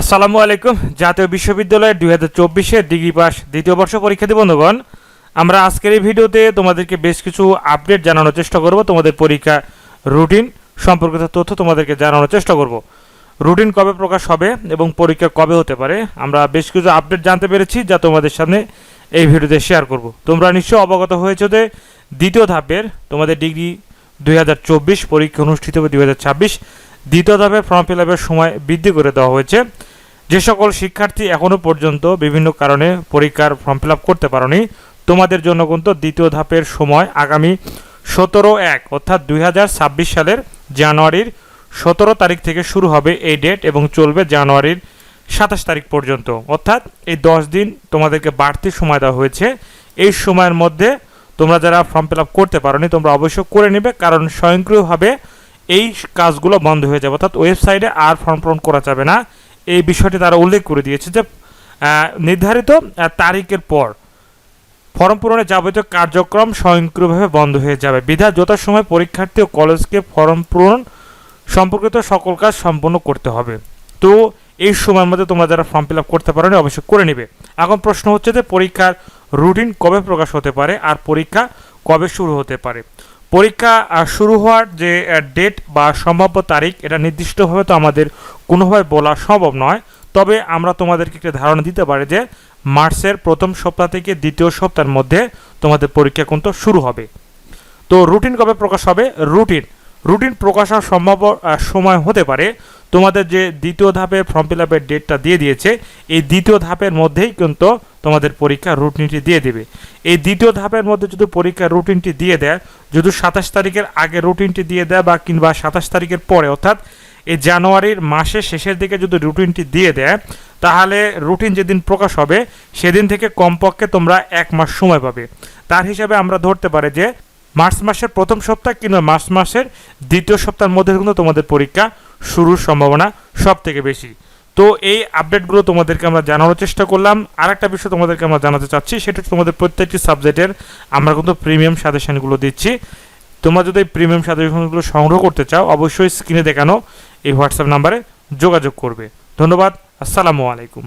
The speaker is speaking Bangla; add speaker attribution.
Speaker 1: আসসালামু আলাইকুম। জাতীয় বিশ্ববিদ্যালয়ের দুই হাজার চব্বিশের ডিগ্রি পাস দ্বিতীয় বর্ষ পরীক্ষার্থী বন্ধুগণ, আমরা আজকের এই ভিডিওতে তোমাদেরকে বেশ কিছু আপডেট জানানোর চেষ্টা করব। তোমাদের পরীক্ষা রুটিন সম্পর্কিত তথ্য তোমাদেরকে জানানোর চেষ্টা করব। রুটিন কবে প্রকাশ হবে এবং পরীক্ষা কবে হতে পারে, আমরা বেশ কিছু আপডেট জানতে পেরেছি যা তোমাদের সামনে এই ভিডিওতে শেয়ার করব। তোমরা নিশ্চয় অবগত হয়েছো যে দ্বিতীয় ধাপের তোমাদের ডিগ্রি দুই হাজার চব্বিশ পরীক্ষা অনুষ্ঠিত হবে দুই হাজার ছাব্বিশ। দ্বিতীয় ধাপে ফর্ম ফিল সময় বৃদ্ধি করে দেওয়া হয়েছে। যে সকল শিক্ষার্থী এখনও পর্যন্ত বিভিন্ন কারণে পরীক্ষার ফর্ম ফিল করতে পারোনি, তোমাদের জন্য কিন্তু দ্বিতীয় ধাপের সময় আগামী সতেরো এক অর্থাৎ দুই হাজার ছাব্বিশ সালের জানুয়ারির সতেরো তারিখ থেকে শুরু হবে এই ডেট এবং চলবে জানুয়ারির সাতাশ তারিখ পর্যন্ত। অর্থাৎ এই দশ দিন তোমাদেরকে বাড়তি সময় দেওয়া হয়েছে। এই সময়ের মধ্যে তোমরা যারা ফর্ম ফিল আপ করতে পারোনি, তোমরা অবশ্যই করে নেবে, কারণ স্বয়ংক্রিয়ভাবে এই কাজগুলো বন্ধ হয়ে যাবে। অর্থাৎ ওয়েবসাইটে আর ফর্ম পূরণ করা যাবে না। এই বিষয়টি তারা উল্লেখ করে দিয়েছে যে নির্ধারিত তারিখের পর ফর্ম পূরণের যাবতীয় কার্যক্রম স্বয়ংক্রিয়ভাবে বন্ধ হয়ে যাবে। বিধা যথাসময় পরীক্ষার্থী ও কলেজকে ফর্ম পূরণ সম্পর্কিত সকল কাজ সম্পন্ন করতে হবে। তো এই সময়ের মধ্যে তোমরা যারা ফর্ম ফিল আপ করতে পারো অবশ্যই করে নেবে। এখন প্রশ্ন হচ্ছে যে, পরীক্ষার রুটিন কবে প্রকাশ হতে পারে আর পরীক্ষা কবে শুরু হতে পারে? পরীক্ষা শুরু হওয়ার যে ডেট বা সম্ভাব্য তারিখ, এটা নির্দিষ্টভাবে তো আমাদের কোনোভাবে বলা সম্ভব নয়। তবে আমরা তোমাদেরকে একটা ধারণা দিতে পারি যে, মার্চের প্রথম সপ্তাহ থেকে দ্বিতীয় সপ্তাহের মধ্যে তোমাদের পরীক্ষা কিন্তু শুরু হবে। তো রুটিন কবে প্রকাশ হবে? রুটিন রুটিন প্রকাশ হওয়ার সম্ভাব্য সময় হতে পারে। তোমাদের যে দ্বিতীয় ধাপে ফর্ম ফিল আপের ডেটটা দিয়ে দিয়েছে, এই দ্বিতীয় ধাপের মধ্যেই কিন্তু তোমাদের পরীক্ষার রুটিনটি দিয়ে দেবে। এই দ্বিতীয় ধাপের মধ্যে যদি পরীক্ষার রুটিনটি দিয়ে দেয়, যদি সাতাশ তারিখের আগে রুটিনটি দিয়ে দেয় বা কিংবা সাতাশ তারিখের পরে, অর্থাৎ এই জানুয়ারির মাসের শেষের দিকে যদি রুটিনটি দিয়ে দেয়, তাহলে রুটিন যেদিন প্রকাশ হবে, সেদিন থেকে কমপক্ষে তোমরা এক মাস সময় পাবে। তার হিসাবে আমরা ধরতে পারি যে মার্চ মাসের প্রথম সপ্তাহ কিংবা মার্চ মাসের দ্বিতীয় সপ্তাহের মধ্যে কিন্তু তোমাদের পরীক্ষা শুরুর সম্ভাবনা সব থেকে বেশি। তো এই আপডেটগুলো তোমাদেরকে আমরা জানানোর চেষ্টা করলাম। আর একটা বিষয় তোমাদেরকে আমরা জানাতে চাচ্ছি, সেটা তোমাদের প্রত্যেকটি সাবজেক্টের আমরা কিন্তু প্রিমিয়াম সাজেশনগুলো দিচ্ছি। তোমরা যদি এই প্রিমিয়াম সাজেশনগুলো সংগ্রহ করতে চাও, অবশ্যই স্ক্রিনে দেখানো এই হোয়াটসঅ্যাপ নাম্বারে যোগাযোগ করবে। ধন্যবাদ, আসসালামু আলাইকুম।